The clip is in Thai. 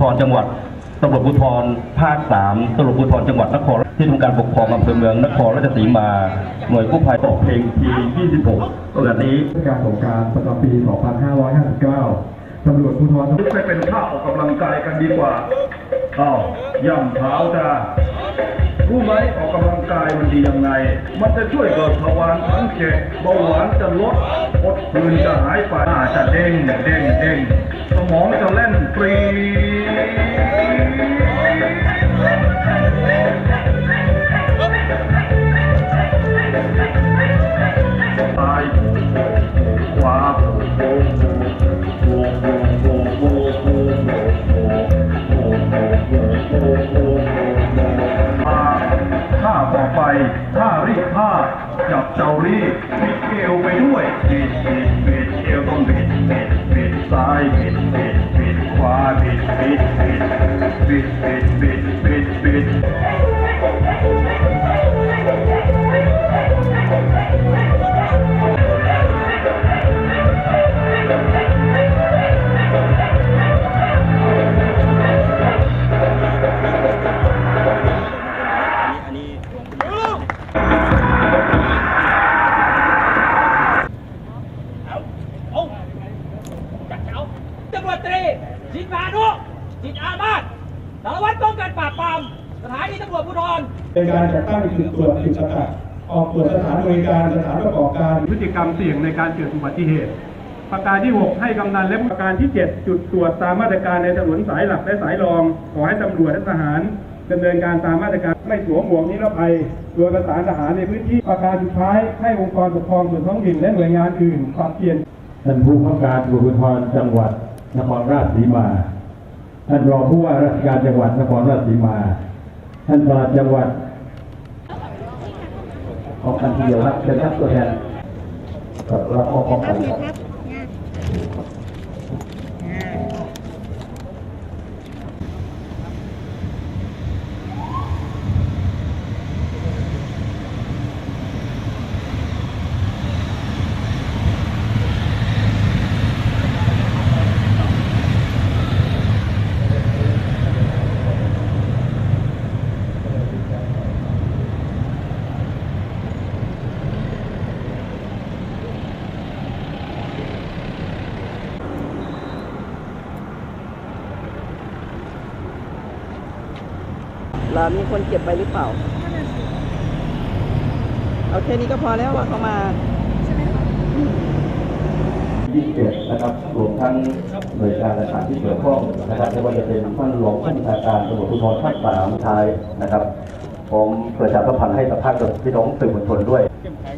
ภูธรจังหวัดตำรวจภูธรภาคสามตำรวจภูธรจังหวัดนครที่ทำการปกครองอำเภอเมืองนครราชสีมา หน่วยกู้ภัยตกเพลงที26โอกาสนี้การสงกรารประจำปี 2559ตำรวจภูธรจังหวัดไปเป็นท่าออกกำลังกายกันดีกว่าอ้าวย่ำเท้าจ้ารู้ไหมออกกำลังกายมันดียังไง มันจะช่วยเกิดทวารทั้งเจ็ดเบาหวานจะลดอดพื้นจะหายไปหน้าจะเด้งเด้งเด้งสมองจะเล่นฟรี ท่ารีบผ้าจับเจ้ารีบบิดเอวไปด้วยปิดปิดปิดเอวต้องบิดปิดปิดซ้ายปิดปิดปิดขวาบิดบิดบิดบิดบิดบิด จิตพานุจิตอามาศสารวัตรป้องกันปราบปรามสถานีตำรวจภูธรเป็นการจัดตั้งจุดตรวจจุดสกัดออกตรวจสถานบริการสถานประกอบการพฤติกรรมเสี่ยงในการเกิดอุบัติเหตุ ประการที่ 6 ให้กำนันและประการที่ 7 จุดตรวจตามมาตรการในถนนสายหลักและสายรอง ขอให้ตำรวจและทหารดำเนินการตามมาตรการไม่สวมหมวกนิรภัย โดยประสานทหารในพื้นที่ประการสุดท้ายให้องค์กรปกครองส่วนท้องถิ่นและหน่วยงานอื่นปรับเปลี่ยนท่านผู้ข้าการตำรวจภูธรจังหวัด นครราชสีมา ท่านรองผู้ว่าราชการจังหวัดนครราชสีมา ท่านปลัดจังหวัด ขอกันทีเดียวครับเชิญครับตัวแทนรับขอบข้อความ ลามีคนเก็บไปหรือเปล่าเอาแค่นี้ก็พอแล้วว่าเขามา27นะครับรวมทั้งหน่วยงานต่างๆที่เกี่ยวข้องนะครับไม่ว่าจะเป็นท่านรองผู้บัญชาการตำรวจภูธรภาคสามท้ายนะครับ ผมประชาสัมพันธ์ให้กับท่านกับพี่น้องสื่อมวลชนด้วย เข้มแข็ง